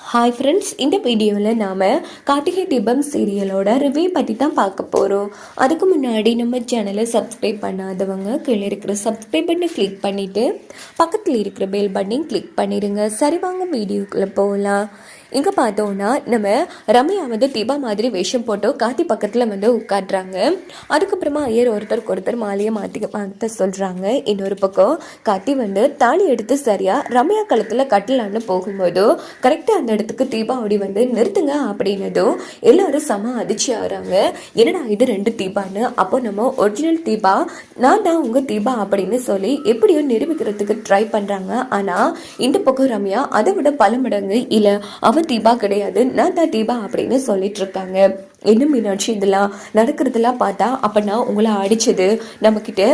Hi friends இந்த வீடியோவில் நாம் கார்த்திகை தீபம் சீரியலோட ரிவ்யூ பற்றி தான் பார்க்க போகிறோம் அதுக்கு முன்னாடி நம்ம சேனலை சப்ஸ்கிரைப் பண்ணாதவங்க கீழே இருக்கிற சப்ஸ்கிரைப் பட்டனை கிளிக் பண்ணிவிட்டு பக்கத்தில் இருக்கிற பெல் பட்டனையும் கிளிக் பண்ணிடுங்க சரி வாங்க வீடியோக்குள்ளே போகலாம் இங்கே பார்த்தோன்னா நம்ம ரம்யா வந்து தீபா மாதிரி வேஷம் போட்டு காத்தி பக்கத்தில் வந்து உட்காடுறாங்க அதுக்கப்புறமா ஐயர் ஒருத்தருக்கு ஒருத்தர் மாலையை மாற்றி மாற்ற சொல்கிறாங்க இன்னொரு பக்கம் காத்தி வந்து தாலி எடுத்து சரியாக ரம்யா களத்தில் கட்டலான்னு போகும்போது கரெக்டாக அந்த இடத்துக்கு தீபாவளி வந்து நிறுத்துங்க அப்படின்னதும் எல்லாரும் செம அதிர்ச்சி ஆகிறாங்க. என்னடா இது ரெண்டு தீபான்னு? அப்போ நம்ம ஒரிஜினல் தீபா நான் தான் உங்கள் தீபா அப்படின்னு சொல்லி எப்படியோ நிரூபிக்கிறதுக்கு ட்ரை பண்ணுறாங்க ஆனால் இந்த பக்கம் ரம்யா அதை விட பல மடங்கு இல்லை அவ தீபா கிடையாது நான் தான் தீபா அப்படின்னு சொல்லிட்டு இருக்காங்க. என்ன மீனாட்சி இதெல்லாம் நடக்கிறதெல்லாம் பார்த்தா அப்பனா உங்களை அடித்தது நம்மக்கிட்ட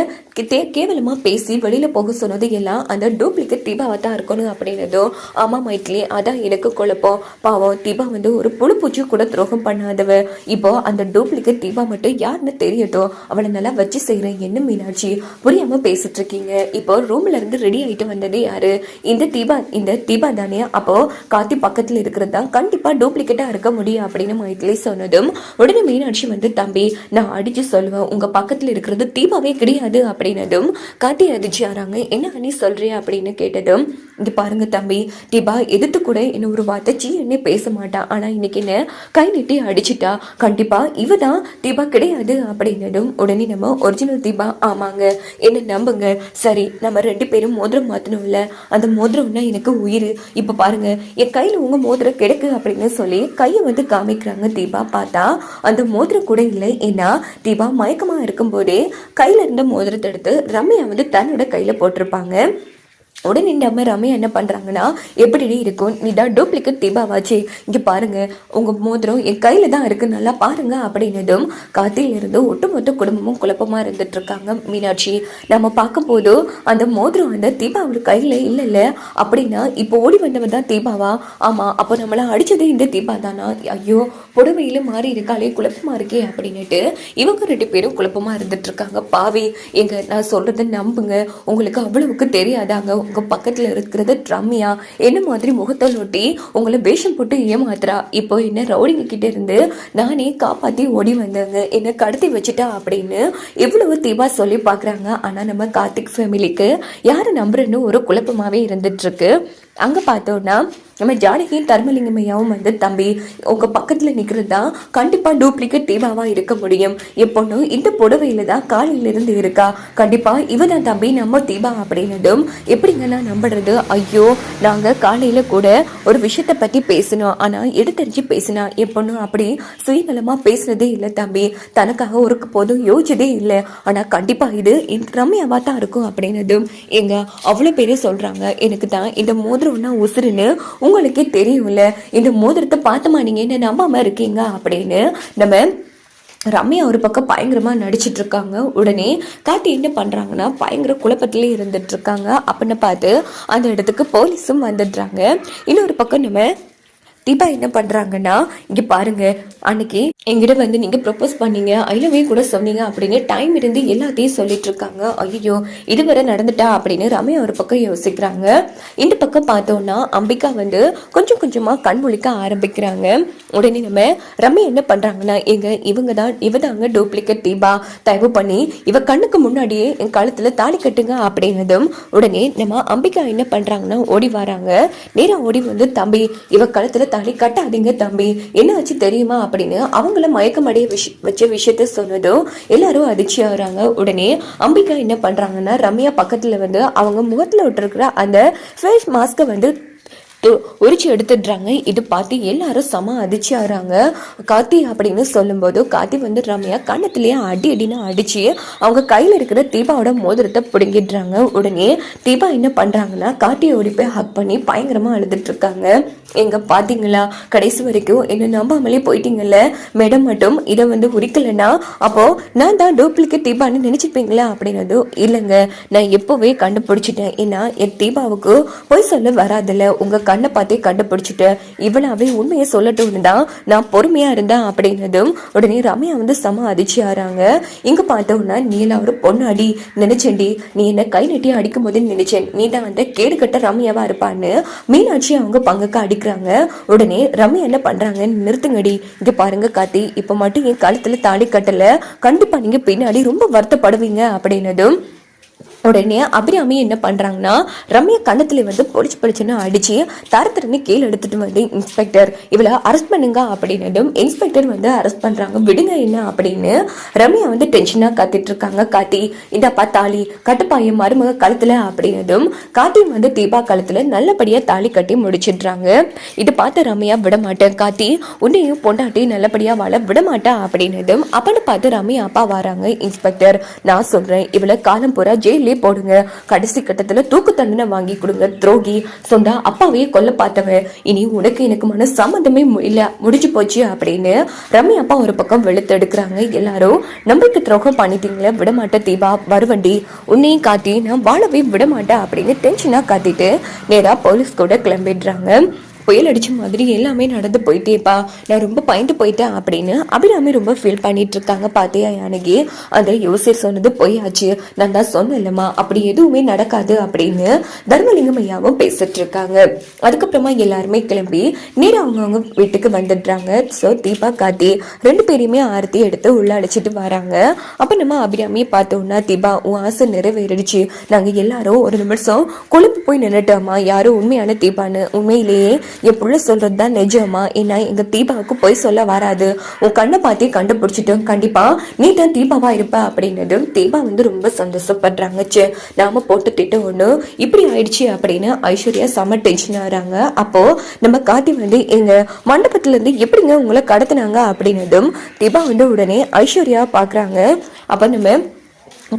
தே கேவலமாக பேசி வெளியில் போக சொன்னது எல்லாம் அந்த டூப்ளிகேட் தீபாவை தான் இருக்கணும் அப்படின்னதும் ஆமாம் மைட்லி அதான் எனக்கு குழப்பம். பாவம் தீபா வந்து ஒரு புழுப்பூச்சி கூட துரோகம் பண்ணாதவ. இப்போ அந்த டூப்ளிகேட் தீபா மட்டும் யாருன்னு தெரியட்டும் அவளை நல்லா வச்சு செய்கிறேன் என்ன மீனாட்சி? புரியாமல் பேசிட்டு இருக்கீங்க. இப்போ ரூம்ல இருந்து ரெடி ஆகிட்டு வந்தது யாரு? இந்த தீபா இந்த தீபா தானே? அப்போ காத்தி பக்கத்தில் இருக்கிறது தான் கண்டிப்பாக டூப்ளிகேட்டாக இருக்க முடியும் அப்படின்னு மைட்லி சொன்னதும் உடனே மீனாட்சி வந்து தம்பி நான் அடிச்சு சொல்லுவேன். உங்க பக்கத்துல இருக்கிறது தீபாவே கிடையாது அப்படின்னதும் காட்டி அதிர்ச்சி ஆறாங்க. என்ன அண்ணி சொல்றியா அப்படின்னு கேட்டதும் இது பாருங்க தம்பி தீபா எதிர்த்து கூட என்ன ஒரு வார்த்தை சீ என்ன பேச மாட்டா. ஆனா இன்னைக்கு என்ன? கை நீட்டி அடிச்சிட்டா. கண்டிப்பா இவ தான் தீபா கிடையாது அப்படின்னதும் உடனே நம்ம ஒரிஜினல் தீபா ஆமாங்க. என்ன நம்புங்க. சரி நம்ம ரெண்டு பேரும் மோதிரம் மாத்தணும்ல. அந்த மோதிரம்னா எனக்கு உயிர். இப்ப பாருங்க என் கையில உங்க மோதிரம் கிடக்கு அப்படின்னு சொல்லி கையை வந்து காமிக்கிறாங்க தீபா பார்த்தா அந்த மோதிரம் கூட இல்லை ஏன்னா தீபா மயக்கமாக இருக்கும்போதே கையில் இருந்த மோதிரத்தை எடுத்து ரம்யா வந்து தன்னோட கையில் போட்டிருப்பாங்க. உடனே நம்ம ரம்யா என்ன பண்ணுறாங்கன்னா எப்படி இருக்கும்? நீ தான் டூப்ளிகேட் தீபாவாச்சு. இங்கே பாருங்கள் உங்கள் மோதிரம் என் கையில் தான் இருக்குது நல்லா பாருங்கள் அப்படின்னதும் காத்தில் இருந்து ஒட்டுமொத்த குடும்பமும் குழப்பமாக இருந்துட்டு இருக்காங்க மீனாட்சி. நம்ம பார்க்கும்போது அந்த மோதிரம் அந்த தீபாவோட கையில் இல்லைல்ல அப்படின்னா இப்போ ஓடி வந்தவன் தான் தீபாவா? ஆமாம் அப்போ நம்மளை அடித்தது இந்த தீபா தானா? ஐயோ புடவையில மாறி இருக்காளே குழப்பமாக இருக்கே அப்படின்னுட்டு இவங்க ரெண்டு பேரும் குழப்பமாக இருந்துட்டு இருக்காங்க பாவி எங்க நான் சொல்கிறத நம்புங்க. உங்களுக்கு அவ்வளவுக்கு தெரியாதாங்க. உங்க பக்கத்துல இருக்கிறது ரம்யா. என்ன மாதிரி முகத்தை ஒட்டி உங்களை பேஷம் போட்டு ஏமாத்துறா? இப்போ என்ன ரவுடிங்க கிட்ட இருந்து நானே காப்பாத்தி ஓடி வந்தேங்க. என்ன கடத்தி வச்சுட்டா அப்படின்னு இவ்வளவு தீபா சொல்லி பாக்குறாங்க. ஆனா நம்ம கார்த்திக் ஃபேமிலிக்கு யாரை நம்புறன்னு ஒரு குழப்பமாவே இருந்துட்டு இருக்கு. அங்கே பார்த்தோம்னா நம்ம ஜானகியும் தர்மலிங்கமையாவும் வந்து தம்பி உங்கள் பக்கத்தில் நிற்கிறது தான் கண்டிப்பாக டூப்ளிகேட் தீபாவாக இருக்க முடியும். எப்பொண்ணும் இந்த புடவையில் தான் காலையிலேருந்து இருக்கா. கண்டிப்பாக இவ தான் தம்பி நம்ம தீபா அப்படின்னதும் எப்படிங்க நான் நம்புறது? ஐயோ நாங்கள் காலையில் கூட ஒரு விஷயத்தை பற்றி பேசணும் ஆனால் எடுத்தறிஞ்சு பேசினா எப்பொண்ணும் அப்படி சுயநலமாக பேசுனதே இல்லை தம்பி. தனக்காக ஒரு போதும் யோசிச்சதே இல்லை. ஆனால் கண்டிப்பாக இது ரம்யாவாக தான் இருக்கும் அப்படின்னதும் எங்க அவ்வளோ பேரே சொல்கிறாங்க எனக்கு தான் இந்த மோதிரம்னா உசுருன்னு உங்களுக்கே தெரியும்ல. இந்த மோதிரத்தை பார்த்துமா நீங்க என்ன நம்பாம இருக்கீங்க அப்படின்னு நம்ம ரம்யா ஒரு பக்கம் பயங்கரமா நடிச்சிட்டு இருக்காங்க. உடனே காட்டி என்ன பண்றாங்கன்னா பயங்கர குழப்பத்திலே இருந்துட்டு இருக்காங்க. அப்படின்னு பார்த்து அந்த இடத்துக்கு போலீஸும் வந்துடுறாங்க. இன்னொரு பக்கம் நம்ம தீபா என்ன பண்றாங்கன்னா இங்க பாருங்க அன்னைக்கு எங்கிட்ட வந்து நீங்க ப்ரொப்போஸ் பண்ணீங்க ஐலவே கூட சொன்னீங்க அப்படின்னு டைம் இருந்து எல்லாத்தையும் சொல்லிட்டு இருக்காங்க. ஐயோ இதுவரை நடந்துட்டா அப்படின்னு ரம்யா ஒரு பக்கம் யோசிக்கிறாங்க. இந்த பக்கம் பார்த்தோம்னா அம்பிகா வந்து கொஞ்சம் கொஞ்சமா கண் முழிக்க ஆரம்பிக்கிறாங்க. உடனே நம்ம ரம்யா என்ன பண்றாங்கன்னா எங்க இவங்க தான் இவ தாங்க டூப்ளிகேட் தீபா. தயவு பண்ணி இவ கண்ணுக்கு முன்னாடியே என் கழுத்துல தாலி கட்டுங்க அப்படின்னதும் உடனே நம்ம அம்பிகா என்ன பண்றாங்கன்னா ஓடி வராங்க. நேரா ஓடி வந்து தம்பி இவ கழுத்துல தாலி கட்டாதீங்க தம்பி. என்ன ஆச்சு தெரியுமா அப்படின்னு அவங்கள மயக்கமடைய விஷ வச்ச விஷயத்த சொன்னதும் எல்லாரும் அதிர்ச்சி ஆகுறாங்க. உடனே அம்பிகா என்ன பண்றாங்கன்னா ரம்யா பக்கத்துல வந்து அவங்க முகத்துல விட்டுருக்கிற அந்த ஃபேஸ் மாஸ்கை வந்து உரிச்சு எடுத்துடுறாங்க. இது பார்த்து எல்லாரும் செம அதிர்ச்சி ஆகிறாங்க. கார்த்தி அப்படின்னு சொல்லும்போது கார்த்தி வந்து ரம்யா கண்ணத்துலேயே அடி அடின்னு அடிச்சு அவங்க கையில் இருக்கிற தீபாவோட மோதிரத்தை பிடுங்கிடுறாங்க. உடனே தீபா என்ன பண்ணுறாங்கன்னா கார்த்தியை ஓடி போய் ஹக் பண்ணி பயங்கரமாக அழுதுட்டு இருக்காங்க. எங்கே பார்த்தீங்களா கடைசி வரைக்கும் என்னை நம்பாமலே போயிட்டீங்கல்ல? மேடம் மட்டும் இதை வந்து உரிக்கலைன்னா அப்போது நான் தான் டூப்ளிகேட் தீபான்னு நினச்சிருப்பீங்களா? அப்படின்னதும் இல்லைங்க. நான் எப்போவே கண்டுபிடிச்சிட்டேன். ஏன்னா என் தீபாவுக்கு பொய் சொல்ல வராதுல்ல. உங்கள் கண்ணை பார்த்தே கண்டுபிடிச்சிட்டேன். இவனாவே உண்மையை சொல்லட்டும்னு தான் நான் பொறுமையாக இருந்தேன் அப்படின்னதும் உடனே ரம்யா வந்து செம அதிர்ச்சி ஆறாங்க. இங்கே பார்த்தோன்னா நீ எல்லாம் ஒரு பொண்ணு அடி நினைச்சேன்டி நீ என்னை கை நட்டி அடிக்கும் போது நினைச்சேன். நீ தான் வந்து கேடு கட்ட ரம்யாவா இருப்பான்னு மீனாட்சி அவங்க பங்குக்கு அடிக்கிறாங்க. உடனே ரம்யா என்ன பண்றாங்க நிறுத்துங்கடி. இங்க பாருங்க காத்தி இப்ப மட்டும் என் கழுத்துல தாலி கட்டல. கண்டிப்பா நீங்க பின்னாடி ரொம்ப வருத்தப்படுவீங்க அப்படின்னதும் உடனே அபிராமி என்ன பண்ணுறாங்கன்னா ரம்யா கண்ணத்தில் வந்து பொடிச்சு பொடிச்சுன்னு அடித்து தரத்திறன்னு கீழே எடுத்துகிட்டு வந்து இன்ஸ்பெக்டர் இவளை அரெஸ்ட் பண்ணுங்க அப்படின்னதும் இன்ஸ்பெக்டர் வந்து அரெஸ்ட் பண்ணுறாங்க விடுங்க என்ன அப்படின்னு ரம்யா வந்து டென்ஷனாக காத்திட்டு இருக்காங்க. காத்தி இந்தாப்பா தாலி கட்டுப்பாய மருமக கழுத்தில் அப்படின்னதும் காத்தி வந்து தீபா கழுத்தில் நல்லபடியாக தாலி கட்டி முடிச்சிடுறாங்க. இது பார்த்து ரம்யா விட மாட்டேன் காத்தி உன்னையும் பொண்டாட்டி நல்லபடியாக வாழ விட மாட்டா அப்படின்னதும் அப்பன்னு பார்த்து ரம்யா அப்பா வராங்க. இன்ஸ்பெக்டர் நான் சொல்கிறேன் இவளை காலம் பூரா ஜெயிலே போடுங்க. கடைசி கட்டத்துல தூக்கு தண்டனை வாங்கி கொடுங்க துரோகி. சொந்தா அப்பாவையே கொல்ல பார்த்தவன் இனி உனக்கு எனக்கு மன சம்மந்தமே மு- இல்ல முடிஞ்சு போச்சு அப்படின்னு ரம்யா அப்பா ஒரு பக்கம் வெளுத்து எடுக்கிறாங்க. எல்லாரும் நம்பிக்கை துரோகம் பண்ணிட்டீங்களே விடமாட்டேன் தீபா வருவண்டி. உன்னையும் காட்டி நான் வாழவே விடமாட்டேன் அப்படின்னு டென்ஷனா காத்திட்டு நேரா போலீஸ் கூட கிளம்பிடுறாங்க. புயல் அடித்த மாதிரி எல்லாமே நடந்து போயிட்டேப்பா. நான் ரொம்ப பயந்து போயிட்டேன் அப்படின்னு அபிராமி ரொம்ப ஃபீல் பண்ணிட்டு இருக்காங்க பார்த்தியா யானகி? அந்த யோசிர் சொன்னது போயாச்சு நான் தான் சொன்னேன்லம்மா அப்படி எதுவுமே நடக்காது அப்படின்னு தர்மலிங்கம் ஐயாவும் பேசிட்டு இருக்காங்க அதுக்கப்புறமா எல்லாருமே கிளம்பி நேரா அவங்கவுங்க வீட்டுக்கு வந்துடுறாங்க. ஸோ தீபா காத்தி ரெண்டு பேரையுமே ஆரத்தி எடுத்து உள்ள அழைச்சிட்டு வராங்க. அப்போ நம்ம அபிராமியை பார்த்தோம்னா தீபா உன் ஆசை நிறைவேறிடுச்சு. நாங்கள் எல்லாரும் ஒரு நிமிஷம் கொழுப்பு போய் நின்றுட்டோம்மா யாரும் உண்மையான தீபான்னு உண்மையிலேயே என் பிள்ளை சொல்றது தான் நிஜமா? ஏன்னா எங்க தீபாவுக்கு போய் சொல்ல வராது. உன் கண்ணை பார்த்தே கண்டுபிடிச்சிட்டோம். கண்டிப்பா நீ தான் தீபாவா இருப்ப அப்படின்னதும் தீபா வந்து ரொம்ப சந்தோஷப்படுறாங்க. ச்சே நாம போட்டு திட்டம் ஒண்ணு இப்படி ஆயிடுச்சு அப்படின்னு ஐஸ்வர்யா செம டென்ஷன் ஆறாங்க அப்போ நம்ம காட்டி வந்து எங்க மண்டபத்துல இருந்து எப்படிங்க உங்களை கடத்தினாங்க? அப்படின்னதும் தீபா வந்து உடனே ஐஸ்வர்யா பாக்குறாங்க. அப்ப நம்ம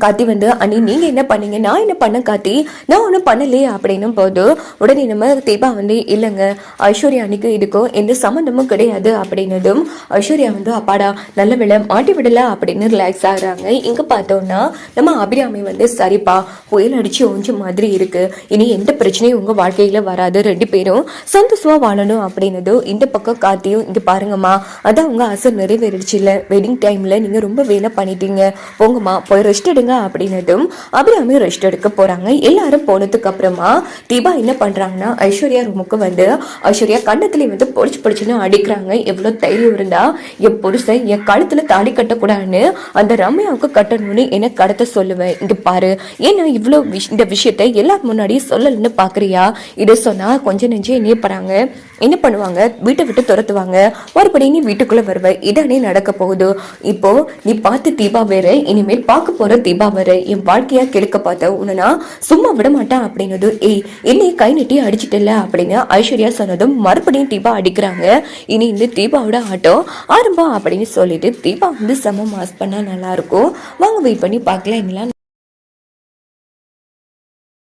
காத்தி வந்து அண்ணி நீங்கள் என்ன பண்ணீங்க? நான் என்ன பண்ண காத்தி நான் ஒன்றும் பண்ணலையே அப்படின்னும் போது உடனே நம்ம தீபா வந்து இல்லைங்க ஐஸ்வர்யா அன்னைக்கு இதுக்கும் எந்த சம்மந்தமும் கிடையாது அப்படின்னதும் ஐஸ்வர்யா வந்து அப்பாடா நல்ல வேலை மாட்டி விடல அப்படின்னு ரிலாக்ஸ் ஆகிறாங்க. இங்கே பார்த்தோம்னா நம்ம அபிராமி வந்து சரிப்பா புயல் அடிச்சு ஒஞ்சு மாதிரி இருக்குது இனி எந்த பிரச்சனையும் உங்கள் வாழ்க்கையில் வராது. ரெண்டு பேரும் சந்தோஷமாக வாழணும் அப்படின்னதும் இந்த பக்கம் காத்தியும் இங்கே பாருங்கம்மா அதான் உங்கள் ஆசை நிறைவேறிடுச்சு. இல்லை வெட்டிங் டைமில் நீங்கள் ரொம்ப வேலை பண்ணிட்டீங்க. போங்கம்மா போய் ரெஸ்ட் எடுங்க அப்படின்னதும் அபிராமி ரெஸ்ட் எடுக்க போறாங்க. எல்லாரும் போனதுக்கு அப்புறமா தீபா என்ன பண்றாங்கன்னா ஐஸ்வர்யா ரூமுக்கு வந்து ஐஸ்வர்யா கண்ணத்துல வந்து பொடிச்சு பொடிச்சுன்னு அடிக்கிறாங்க. எவ்வளவு தைரியம் இருந்தா என் புருஷன் என் கழுத்துல தாலி கட்டக்கூடாதுன்னு அந்த ரம்யாவுக்கு கட்டணும்னு என்ன கடத்த சொல்லுவேன். இங்க பாரு ஏன்னா இவ்வளவு விஷ்- இந்த விஷயத்த எல்லாரும் முன்னாடி சொல்லலன்னு பாக்குறியா? இதை சொன்னா கொஞ்சம் நெஞ்சு என்ன பண்ணாங்க என்ன பண்ணுவாங்க? வீட்டை விட்டு துரத்துவாங்க. மறுபடியும் நீ வீட்டுக்குள்ள வருவ. இதானே நடக்க போகுது. இப்போ நீ பார்த்து தீபா வேற இனிமேல் பார்க்க போற தீபா வேற என் வாழ்க்கையா கெடுக்க பார்த்த உன்னை நான் சும்மா விட மாட்டேன் அப்படிங்கிறது ஏய் என்னை கை நட்டி அடிச்சிட்டல அப்படின்னு ஐஸ்வர்யா சொன்னதும் மறுபடியும் தீபா அடிக்கிறாங்க. இனி இந்த தீபாவோட ஆட்டம் ஆரம்பம் அப்படின்னு சொல்லிட்டு தீபா வந்து செம மாஸ் பண்ணா நல்லா இருக்கும். வாங்க வெயிட் பண்ணி பார்க்கலாம் என்னலாம்